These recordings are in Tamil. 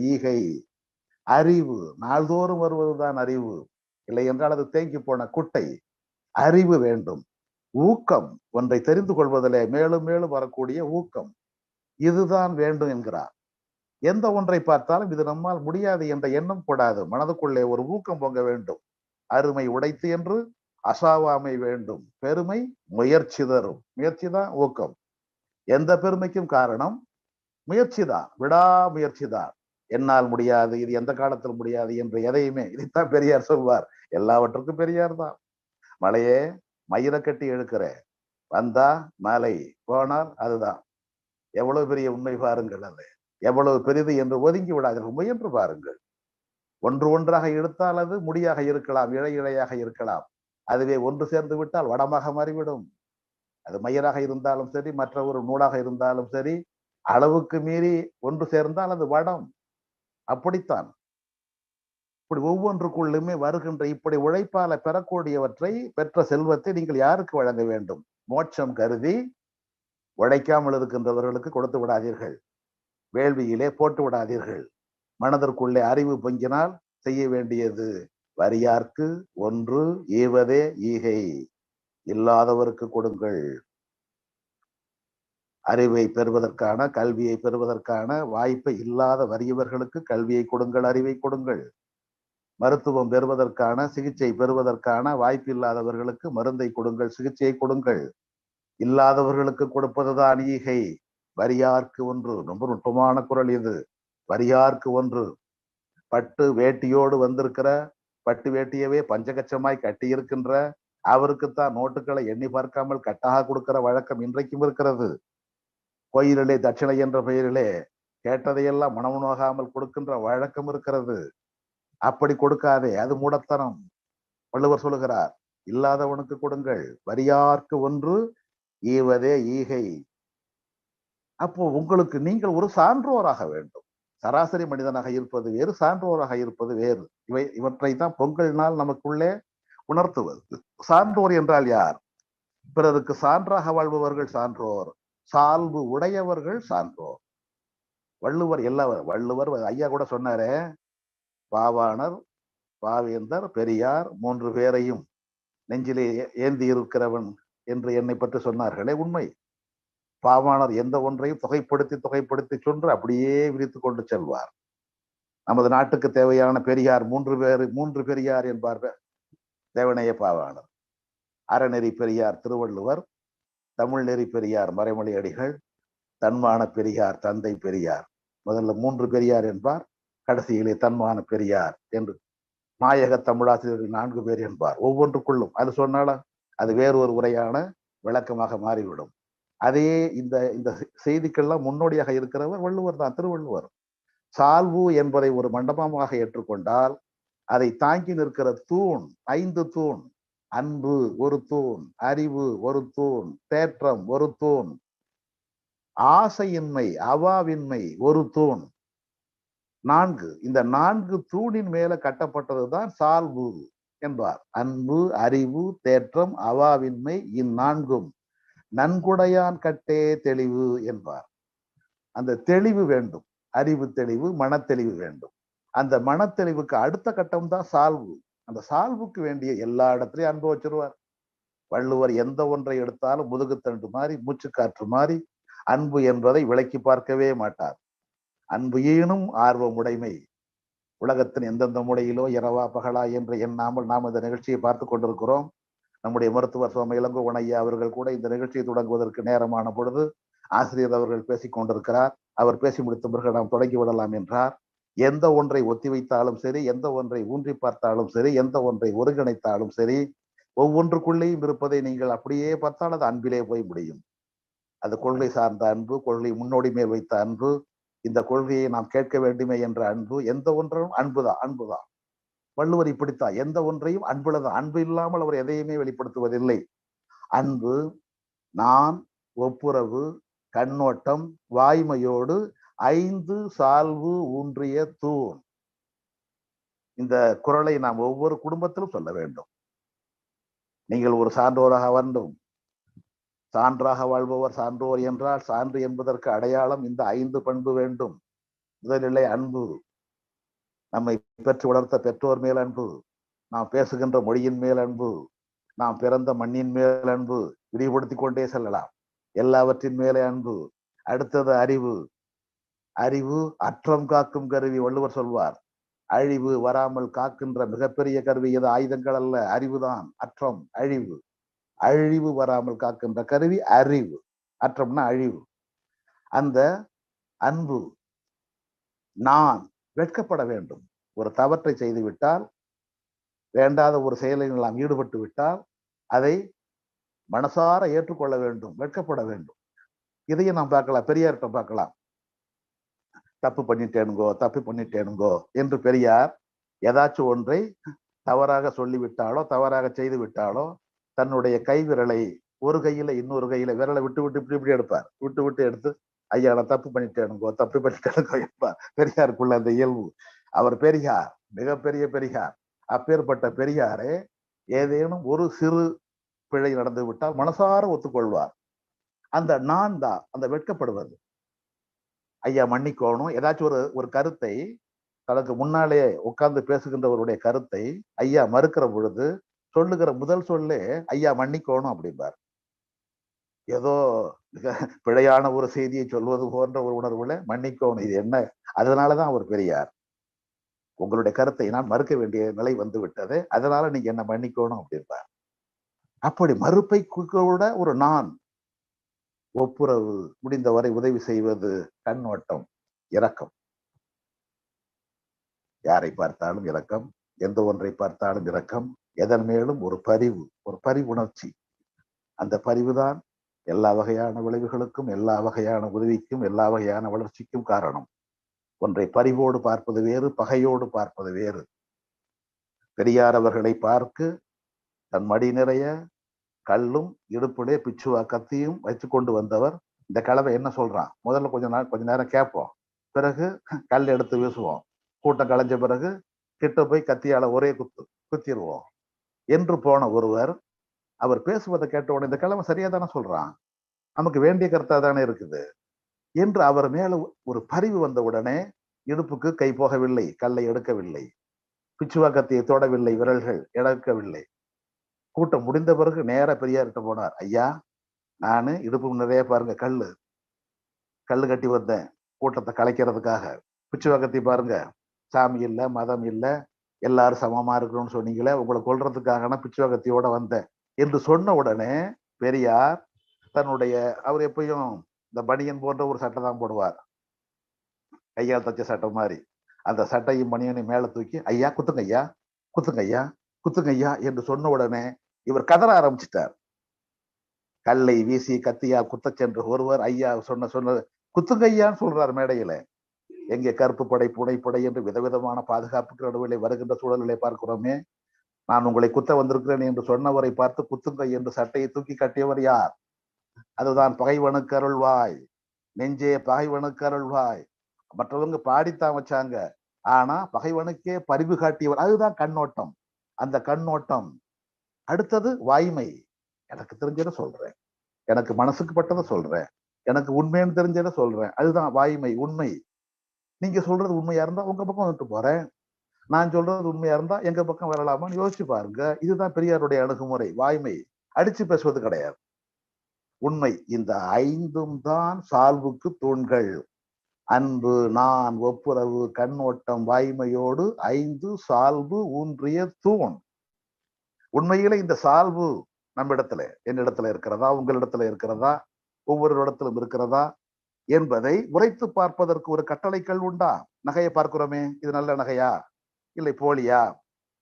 ஈகை அறிவு நாள்தோறும் வருவதுதான் அறிவு. இல்லை என்றால் அது தேங்கி போன குட்டை. அறிவு வேண்டும். ஊக்கம் ஒன்றை தெரிந்து கொள்வதிலே மேலும் மேலும் வரக்கூடிய ஊக்கம். இதுதான் வேண்டும் என்கிறார். எந்த ஒன்றை பார்த்தாலும் இது நம்மால் முடியாது என்ற எண்ணம் கூடாது. மனதுக்குள்ளே ஒரு ஊக்கம் பொங்க வேண்டும். அருமை உடைத்து என்று அசாவாமை வேண்டும். பெருமை முயற்சி தரும். முயற்சி தான் ஊக்கம். எந்த பெருமைக்கும் காரணம்? முயற்சி தான். விடாமுயற்சி தான். என்னால் முடியாது இது எந்த காலத்தில் முடியாது என்று எதையுமே இதைத்தான் பெரியார் சொல்வார். எல்லாவற்றுக்கும் பெரியார் தான். மலையே மயிரை கட்டி எழுக்கிற வந்தா மலை போனால் அதுதான். எவ்வளவு பெரிய உண்மை பாருங்கள் அது. எவ்வளவு பெரிது என்று ஒதுங்கி விடாதீர்கள். முயன்று பாருங்கள். ஒன்று ஒன்றாக எடுத்தால் அது முடியாக இருக்கலாம் இழை இழையாக இருக்கலாம். அதுவே ஒன்று சேர்ந்து விட்டால் வடமாக மாறிவிடும். அது மயிராக இருந்தாலும் சரி மற்ற ஒரு நூலாக இருந்தாலும் சரி அளவுக்கு மீறி ஒன்று சேர்ந்தால் அது வடம். அப்படித்தான். இப்படி ஒவ்வொன்றுக்குள்ளுமே வருகின்ற இப்படி உழைப்பால பெறக்கூடியவற்றை பெற்ற செல்வத்தை நீங்கள் யாருக்கு வழங்க வேண்டும்? மோட்சம் கருதி உழைக்காமல் இருக்கின்றவர்களுக்கு கொடுத்து விடாதீர்கள். வேள்வியிலே போட்டு விடாதீர்கள். மனதிற்குள்ளே அறிவு பொங்கினால் செய்ய வேண்டியது வரியார்க்கு ஒன்று ஈவதே ஈகை. இல்லாதவருக்கு கொடுங்கள். அறிவை பெறுவதற்கான கல்வியை பெறுவதற்கான வாய்ப்பை இல்லாத வறியவர்களுக்கு கல்வியை கொடுங்கள் அறிவை கொடுங்கள். மருத்துவம் பெறுவதற்கான சிகிச்சை பெறுவதற்கான வாய்ப்பு இல்லாதவர்களுக்கு மருந்தை கொடுங்கள் சிகிச்சையை கொடுங்கள். இல்லாதவர்களுக்கு கொடுப்பதுதான் ஈகை. வரியார்க்கு ஒன்று ரொம்ப நுட்பமான குரல் இது. வரியார்க்கு ஒன்று. பட்டு வேட்டியோடு வந்திருக்கிற பட்டு வேட்டியவே பஞ்சகச்சமாய் கட்டி இருக்கின்ற அவருக்குத்தான் நோட்டுகளை எண்ணி பார்க்காமல் கட்டாக கொடுக்கிற வழக்கம் இன்றைக்கும் இருக்கிறது. கோயிலிலே தட்சிணை என்ற பெயரிலே கேட்டதையெல்லாம் மனம் நோகாமல் கொடுக்கின்ற வழக்கம் இருக்கிறது. அப்படி கொடுக்காதே அது மூடத்தனம். வள்ளுவர் சொல்லுகிறார் இல்லாதவனுக்கு கொடுங்கள் வரியார்க்கு ஒன்று ஈவதே ஈகை. அப்போ உங்களுக்கு நீங்கள் ஒரு சான்றோராக வேண்டும். சராசரி மனிதனாக இருப்பது வேறு சான்றோராக இருப்பது வேறு. இவை இவற்றை தான் பொங்கல் நாள் நமக்குள்ளே உணர்த்துவது. சான்றோர் என்றால் யார்? பிறருக்கு சான்றாக வாழ்பவர்கள் சான்றோர். சால்பு உடையவர்கள் சான்றோர் வள்ளுவர் எல்லா வள்ளுவர் ஐயா கூட சொன்னாரே பாவாணர் பாவேந்தர் பெரியார் மூன்று பேரையும் நெஞ்சிலே ஏந்தி இருக்கிறவன் என்று என்னை பற்றி சொன்னார்களே உண்மை. பாவாணர் எந்த ஒன்றையும் தொகைப்படுத்தி தொகைப்படுத்தி சென்று அப்படியே விரித்து கொண்டு செல்வார். நமது நாட்டுக்கு தேவையான பெரியார் மூன்று பேர் மூன்று பெரியார் என்பார்கள். தேவனைய பாவாணர். அறநெறி பெரியார் திருவள்ளுவர் தமிழ் நெறி பெரியார் மறைமொழி அடிகள் தன்மான பெரியார் தந்தை பெரியார். முதல்ல மூன்று பெரியார் என்பார் கடைசியிலே தன்மான பெரியார் என்று நாயக தமிழாசிரியர்கள் நான்கு பேர் என்பார். ஒவ்வொன்றுக்குள்ளும் அது சொன்னாலும் அது வேறு ஒரு உரையான விளக்கமாக மாறிவிடும். அதே இந்த இந்த செய்திக்கெல்லாம் முன்னோடியாக இருக்கிறவர் வள்ளுவர் தான் திருவள்ளுவர். சால்வு என்பதை ஒரு மண்டபமாக ஏற்றுக்கொண்டால் அதை தாங்கி நிற்கிற தூண் ஐந்து தூண் அன்பு ஒரு தூண் அறிவு ஒரு தூண் தேற்றம் ஒரு தூண் ஆசையின்மை அவாவின்மை ஒரு தூண். நான்கு இந்த நான்கு தூணின் மேல கட்டப்பட்டதுதான் சால்வு என்பார். அன்பு அறிவு தேற்றம் அவாவின்மை இந்நான்கும். நன்குடையான் கட்டே தெளிவு என்பார். அந்த தெளிவு வேண்டும். அறிவு தெளிவு மனத்தெளிவு வேண்டும். அந்த மனத்தெளிவுக்கு அடுத்த கட்டம் தான் சால்வு அந்த சால்வுக்கு வேண்டிய எல்லா இடத்துலையும் அன்பு வச்சிருவார். வள்ளுவர் எந்த ஒன்றை எடுத்தாலும் முதுகுத்தண்டு மாறி மூச்சுக்காற்று மாறி அன்பு என்பதை விளக்கி பார்க்கவே மாட்டார். அன்பு ஈனும் ஆர்வம் உடைமை. உலகத்தின் எந்தெந்த மூலையிலோ இரவா பகலா என்று எண்ணாமல் நாம் இந்த நிகழ்ச்சியை பார்த்து கொண்டிருக்கிறோம். நம்முடைய மருத்துவர் சுவாமி இளங்கோ உணையா அவர்கள் கூட இந்த நிகழ்ச்சியை தொடங்குவதற்கு நேரமான பொழுது ஆசிரியர் அவர்கள் பேசிக் கொண்டிருக்கிறார். அவர் பேசி முடித்த பிறகு நாம் தொடங்கி விடலாம் என்றார். எந்த ஒன்றை ஒத்தி வைத்தாலும் சரி எந்த ஒன்றை ஊன்றி பார்த்தாலும் சரி எந்த ஒன்றை ஒருங்கிணைத்தாலும் சரி ஒவ்வொன்றுக்குள்ளேயும் இருப்பதை நீங்கள் அப்படியே பார்த்தால் அது அன்பிலே போய் முடியும். அது கொள்கை சார்ந்த அன்பு கொள்கை முன்னோடி மேல் வைத்த அன்பு இந்த கொள்கையை நாம் கேட்க வேண்டுமே என்ற அன்பு எந்த ஒன்றும் அன்புதான் அன்புதான். வள்ளுவர் இப்படித்தான் எந்த ஒன்றையும் அன்புலதான் அன்பு இல்லாமல் அவர் எதையுமே வெளிப்படுத்துவதில்லை. அன்பு நான் ஒப்புரவு கண்ணோட்டம் வாய்மையோடு ஐந்து சால்வு ஊன்றிய தூண். இந்த குரலை நாம் ஒவ்வொரு குடும்பத்திலும் சொல்ல வேண்டும். நீங்கள் ஒரு சான்றோராக வேண்டும் சான்றாக வாழ்பவர் சான்றோர் என்றால் சான்று என்பதற்கு அடையாளம் இந்த ஐந்து பண்பு வேண்டும். முதலிலே அன்பு. நம்மை பெற்று வளர்த்த பெற்றோர் மேல் அன்பு. நாம் பேசுகின்ற மொழியின் மேல் அன்பு. நாம் பிறந்த மண்ணின் மேல் அன்பு. விரிவுபடுத்தி கொண்டே செல்லலாம். எல்லாவற்றின் மேலே அன்பு. அடுத்தது அறிவு. அறிவு அற்றம் காக்கும் கருவி வள்ளுவர் சொல்வார். அழிவு வராமல் காக்கின்ற மிகப்பெரிய கருவி எது? ஆயுதங்கள் அல்ல. அறிவுதான் அற்றம் அழிவு. அழிவு வராமல் காக்கின்ற கருவி அறிவு. அற்றம்னா அழிவு. அந்த அன்பு நான் வெட்கப்பட வேண்டும். ஒரு தவற்றை செய்துவிட்டால் வேண்டாத ஒரு செயலில் நாம் ஈடுபட்டு விட்டால் அதை மனசார ஏற்றுக்கொள்ள வேண்டும் வெட்கப்பட வேண்டும். இதையும் நாம் பார்க்கலாம் பெரியார்கிட்ட பார்க்கலாம். தப்பு பண்ணிட்டேனுங்கோ தப்பு பண்ணிட்டேனுங்கோ என்று பெரியார் ஏதாச்சும் ஒன்றை தவறாக சொல்லிவிட்டாலோ தவறாக செய்து விட்டாலோ தன்னுடைய கைவிரலை ஒரு கையில இன்னொரு கையில விரலை விட்டு விட்டு இப்படி இப்படி எடுப்பார். விட்டு விட்டு எடுத்து ஐயா நான் தப்பு பண்ணிட்டேனுங்கோ தப்பு பண்ணிட்டேனுங்கோ என்பார். பெரியாருக்குள்ள அந்த இயல்பு. அவர் பெரியார் மிகப்பெரிய பெரியார். அப்பேற்பட்ட பெரியாரே ஏதேனும் ஒரு சிறு பிழை நடந்து விட்டால் மனசார ஒத்துக்கொள்வார். அந்த நான் தான் அந்த வெட்கப்படுவது. ஐயா மன்னிக்கோணும். ஏதாச்சும் ஒரு ஒரு கருத்தை தனக்கு முன்னாலே உட்கார்ந்து பேசுகின்றவருடைய கருத்தை ஐயா மறுக்கிற பொழுது சொல்லுகிற முதல் சொல்லே ஐயா மன்னிக்கோணும் அப்படிம்பார். ஏதோ மிக பிழையான ஒரு செய்தியை சொல்வது போன்ற ஒரு உணர்வுல மன்னிக்கோணும் இது என்ன? அதனாலதான் அவர் பெரியார். உங்களுடைய கருத்தை நான் மறுக்க வேண்டிய நிலை வந்து விட்டது அதனால நீங்க என்ன மன்னிக்கணும் அப்படின்பார் அப்படி மறுப்பை கூட ஒரு நான் ஒப்புரவு முடிந்தவரை உதவி செய்வது கண்ணோட்டம் இரக்கம். யாரை பார்த்தாலும் இரக்கம் எந்த ஒன்றை பார்த்தாலும் இரக்கம் எதன் மேலும் ஒரு பரிவு ஒரு பரிவுணர்ச்சி. அந்த பரிவுதான் எல்லா வகையான விளைவுகளுக்கும் எல்லா வகையான உதவிக்கும் எல்லா வகையான வளர்ச்சிக்கும் காரணம். ஒன்றை பரிவோடு பார்ப்பது வேறு பகையோடு பார்ப்பது வேறு. பெரியார் அவர்களை பார்க்க தன் மடி நிறைய கல்லும் இடுப்பிலே பிச்சுவா கத்தியும் வச்சு கொண்டு வந்தவர் இந்த கலவை என்ன சொல்றான்? முதல்ல கொஞ்ச நாள் கொஞ்ச நேரம் கேட்போம். பிறகு கல் எடுத்து வீசுவோம். கூட்டம் களைஞ்ச பிறகு கிட்ட போய் கத்தியால ஒரே குத்து குத்திடுவோம். என்று போன ஒருவர் அவர் பேசுவதை கேட்ட உடனே இந்த கிழமை சரியா தானே சொல்றான்? நமக்கு வேண்டிய கருத்தா தானே இருக்குது? என்று அவர் மேல ஒரு பரிவு வந்த உடனே இடுப்புக்கு கை போகவில்லை கல்லை எடுக்கவில்லை. பிச்சுவா கத்தியை தொடவில்லை விரல்கள் எடுக்கவில்லை. கூட்டம் முடிந்த பிறகு நேராக பெரியார்கிட்ட போனார். ஐயா நானு இடுப்பு நிறைய பாருங்க கல்லு. கல்லு கட்டி வந்தேன். கூட்டத்தை கலைக்கிறதுக்காக. பிச்சுவா பாருங்க. சாமி இல்லை மதம் இல்லை எல்லாரும் சமமா இருக்கணும்னு சொன்னீங்களே உங்களை கொள்றதுக்காக பிச்சுவா கத்தியோட வந்தேன். என்று சொன்ன உடனே பெரியார் தன்னுடைய அவர் எப்பயும் இந்த பனியன் போன்ற ஒரு சட்டை தான் போடுவார். கையால் தச்ச சட்டை மாதிரி. அந்த சட்டையும் பனியனையும் மேலே தூக்கி ஐயா குத்துங்க ஐயா குத்துங்க ஐயா குத்துங்க ஐயா என்று சொன்ன உடனே இவர் கதற ஆரம்பிச்சிட்டார். கல்லை வீசி கத்தியா குத்த சென்று ஒருவர் ஐயா சொன்ன சொன்னது குத்துங்க ஐயான்னு சொல்றார் மேடையில. எங்கே கருப்பு படை புடைப்படை என்று விதவிதமான பாதுகாப்புக்கு நடுவிலே வருகின்ற சூழல்களை பார்க்கிறோமே. நான் உங்களை குத்த வந்திருக்கிறேன் என்று சொன்னவரை பார்த்து குத்துங்க என்று சட்டையை தூக்கி கட்டியவர் யார்? அதுதான் பகைவனுக்கு அருள்வாய். நெஞ்சே பகைவனுக்கு அருள்வாய். மற்றவங்க பாடித்தான் வச்சாங்க. ஆனா பகைவனுக்கே பரிவு காட்டியவர். அதுதான் கண்ணோட்டம். அந்த கண்ணோட்டம் அடுத்தது வாய்மை. எனக்கு தெரிஞ்சதை சொல்றேன். எனக்கு மனசுக்கு பட்டதை சொல்றேன். எனக்கு உண்மைன்னு தெரிஞ்சதை சொல்றேன். அதுதான் வாய்மை உண்மை. நீங்க சொல்றது உண்மையா இருந்தா உங்க பக்கம் வந்துட்டு போறேன். நான் சொல்றது உண்மையா இருந்தா எங்க பக்கம் வரலாமான்னு யோசிச்சு பாருங்க. இதுதான் பெரியாருடைய அணுகுமுறை வாய்மை. அடிச்சு பேசுவது கிடையாது. உண்மை. இந்த ஐந்தும் தான் சால்வுக்கு தூண்கள். அன்பு நான் ஒப்புரவு கண்ணோட்டம் வாய்மையோடு ஐந்து சால்வு ஊன்றிய தூண். உண்மையில இந்த சால்வு நம்மிடத்துல என்னிடத்துல இருக்கிறதா உங்களிடத்துல இருக்கிறதா ஒவ்வொரு இடத்திலும் இருக்கிறதா என்பதை உரைத்து பார்ப்பதற்கு ஒரு கட்டளைகள் உண்டா? நகையை பார்க்கிறோமே இது நல்ல நகையா? இல்லை போலியா?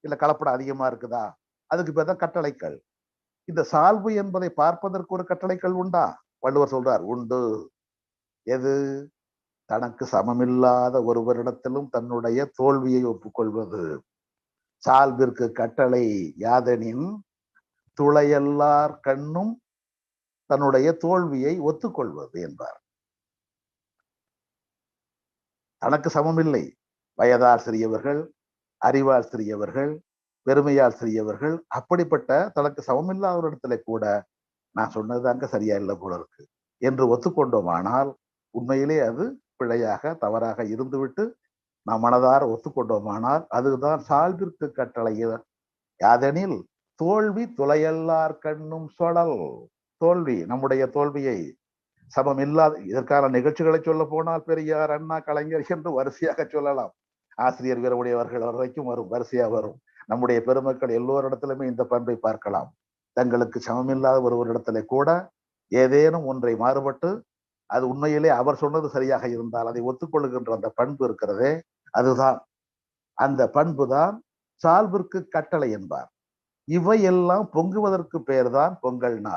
இல்லை கலப்படம் அதிகமா இருக்குதா? அதுக்கு பேர் தான் கட்டளைக்கல் இந்த சால்வு என்பதை பார்ப்பதற்கு ஒரு கட்டளைக்கள் உண்டா? வள்ளுவர் சொல்றார் உண்டு. எது? தனக்கு சமமில்லாத ஒருவரிடத்திலும் தன்னுடைய தோல்வியை ஒப்புக்கொள்வது. சால்விற்கு கட்டளை யாதெனின் துளையல்லார் கண்ணும் தன்னுடைய தோல்வியை ஒத்துக்கொள்வது என்பார். தனக்கு சமமில்லை. வயதால் சிறியவர்கள் அறிவால் சிறியவர்கள் பெருமையால் சிறியவர்கள் அப்படிப்பட்ட தனக்கு சமமில்லாதவரிடத்துல கூட நான் சொன்னது அங்க சரியா இல்லை போல இருக்கு. என்று ஒத்துக்கொண்டோமானால் உண்மையிலே அது பிழையாக தவறாக இருந்துவிட்டு நாம் மனதார ஒத்துக்கொண்டோமானால் அதுதான் சால்விற்கு கட்டளை யாதெனில் தோல்வி துளையல்லார் கண்ணும் சொடல். தோல்வி நம்முடைய தோல்வியை சமம் இல்லாத இதற்கான நிகழ்ச்சிகளை சொல்ல போனால் பெரியார் அண்ணா கலைஞர் என்று வரிசையாக சொல்லலாம். ஆசிரியர் வீரமுடையவர்கள் வரைக்கும் வரும் வரிசையா வரும். நம்முடைய பெருமக்கள் எல்லோரிடத்திலுமே இந்த பண்பை பார்க்கலாம். தங்களுக்கு சமமில்லாத ஒருவரிடத்திலே கூட ஏதேனும் ஒன்றை மாறுபட்டு அது உண்மையிலே அவர் சொன்னது சரியாக இருந்தால் அதை ஒத்துக்கொள்ளுகின்ற அந்த பண்பு இருக்கிறதே அதுதான் அந்த பண்பு தான் சால்பிற்கு கட்டளை என்பார். இவையெல்லாம் பொங்குவதற்கு பெயர்தான் பொங்கல் நாள்.